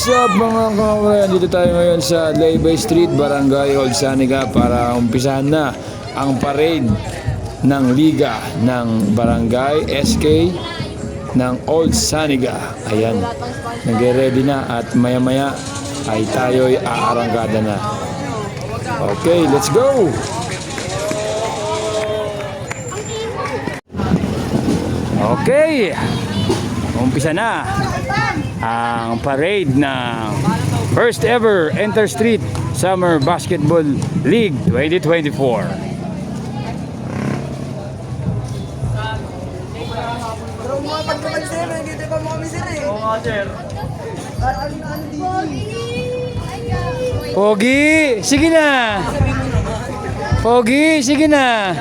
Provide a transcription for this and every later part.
What's up mga kawayan? Dito tayo ngayon sa Laybay Street, Barangay Old Saniga para umpisahan na ang parade ng Liga ng Barangay SK ng Old Saniga. Ayan, nagre-ready na at maya-maya ay tayo'y aarangkada na. Okay, let's go! Okay, umpisa na ang parade ng first ever Enter Street Summer Basketball League 2024. Pero mga pagkaman sir, nandito pa mo kami sir eh. Oo nga sir. Ano, ano, dito? Pogi, sige na. Pogi, sige na.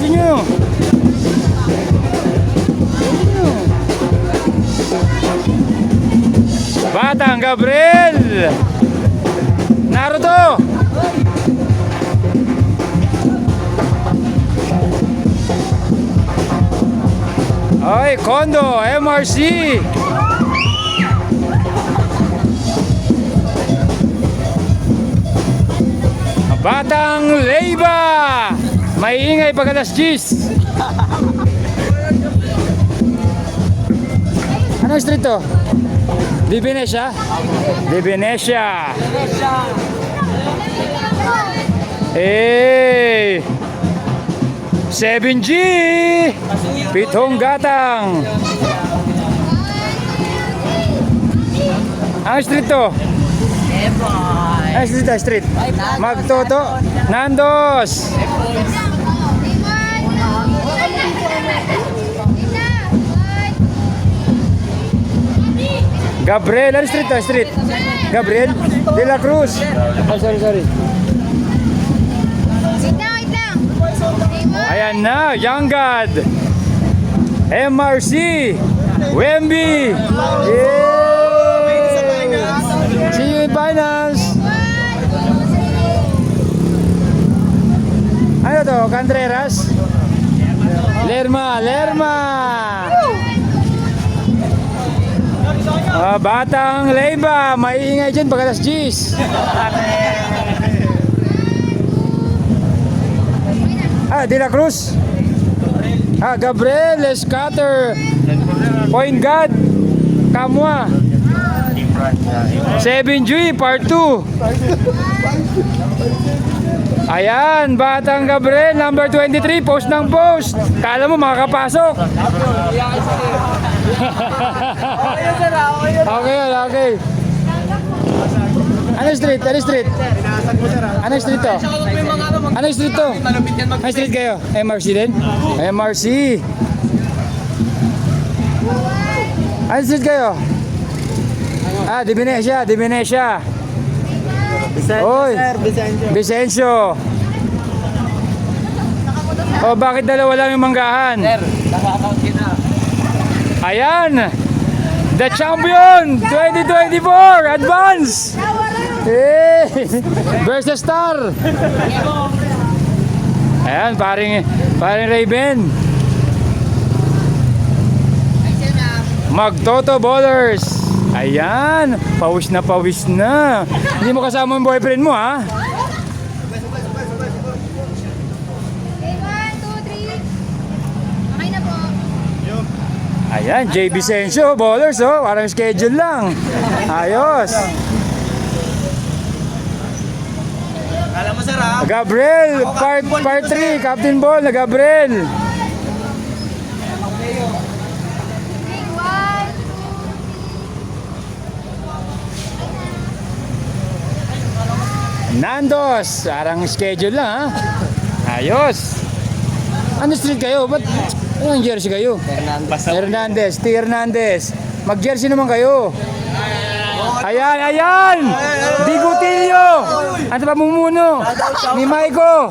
Nyo. Batang Gabriel! Naruto! Oy, Kondo, MRC! Batang Leiba! Maiingay pag alas 10. Ano street to? Di Venecia? Di Venecia! Eh! 7G! Pitong gatang! Ang street to? Ang street, ang street. Magtoto. Nandos. Gabriel, ano street to? Street. Gabriel de la Cruz. Ay, sorry, sorry. Ayan na, Young God. MRC. Wemby. Yay! See you in finals. Ano to? Contreras? Lerma, Lerma. Ah, batang Leiba, maiingay dyan pag alas 10. Ah, De La Cruz. Ah, Gabriel Scatter. Point guard. Kamwa. 7G, part 2. Ayan, Batang Gabriel, number 23, post ng post. Kala mo makakapasok. Okay yun sir, ah, okay. Okay. Ano street? Ano street? Sir. Ano street to? Ano street to? Ano street kayo? MRC din? MRC. Ano street kayo? Ah, di Venecia, di Venecia. Oy. sir. Vicencio. Oh, bakit dalawa lang yung manggahan? nakaka-count kita. Ayan! The champion 2024 advance! Eh! Versus Star! Ayan, paring, paring Raven. Magtoto Ballers. Ayan, pawis na pawis na. Hindi mo kasama yung boyfriend mo, ha? Ayan, JB Sencio, bowlers oh, parang schedule lang. Ayos. Alam mo sir ha? Gabriel, part, part 3, eh. Captain Ball na Gabriel. Nandos, parang schedule lang ha. Ayos. Ano street kayo? Ba't anong jersey kayo? Hernandez. T. Hernandez. Mag-jersey naman kayo. Ayan, ayan! Bigutilyo! Ano ba mumuno? Ni Maiko!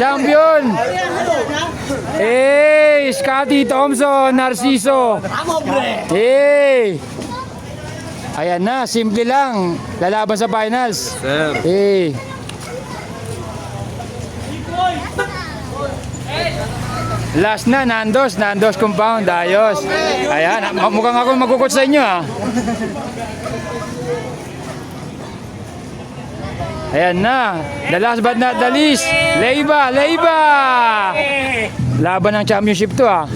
Champion! Hey! Scotty Thompson, Narciso! Hey! Ayan na, simple lang. Lalaban sa finals. Sir. Hey! Last na, Nandos. Nandos compound. Ayos. Ayan, mukhang ako magkukot sa inyo ah. Ayan na. The last but not the least. Leiba, Leiba! Laban ng championship to ah.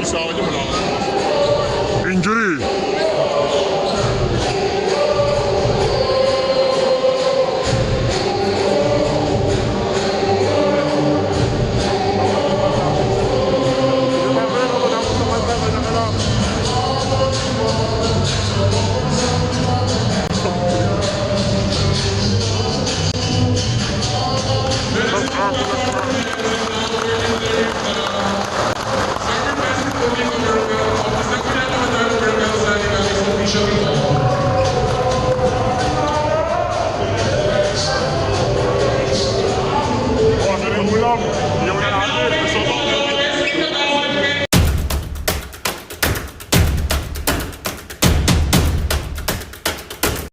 Yunus Avcı mı lan? Injury. Oh,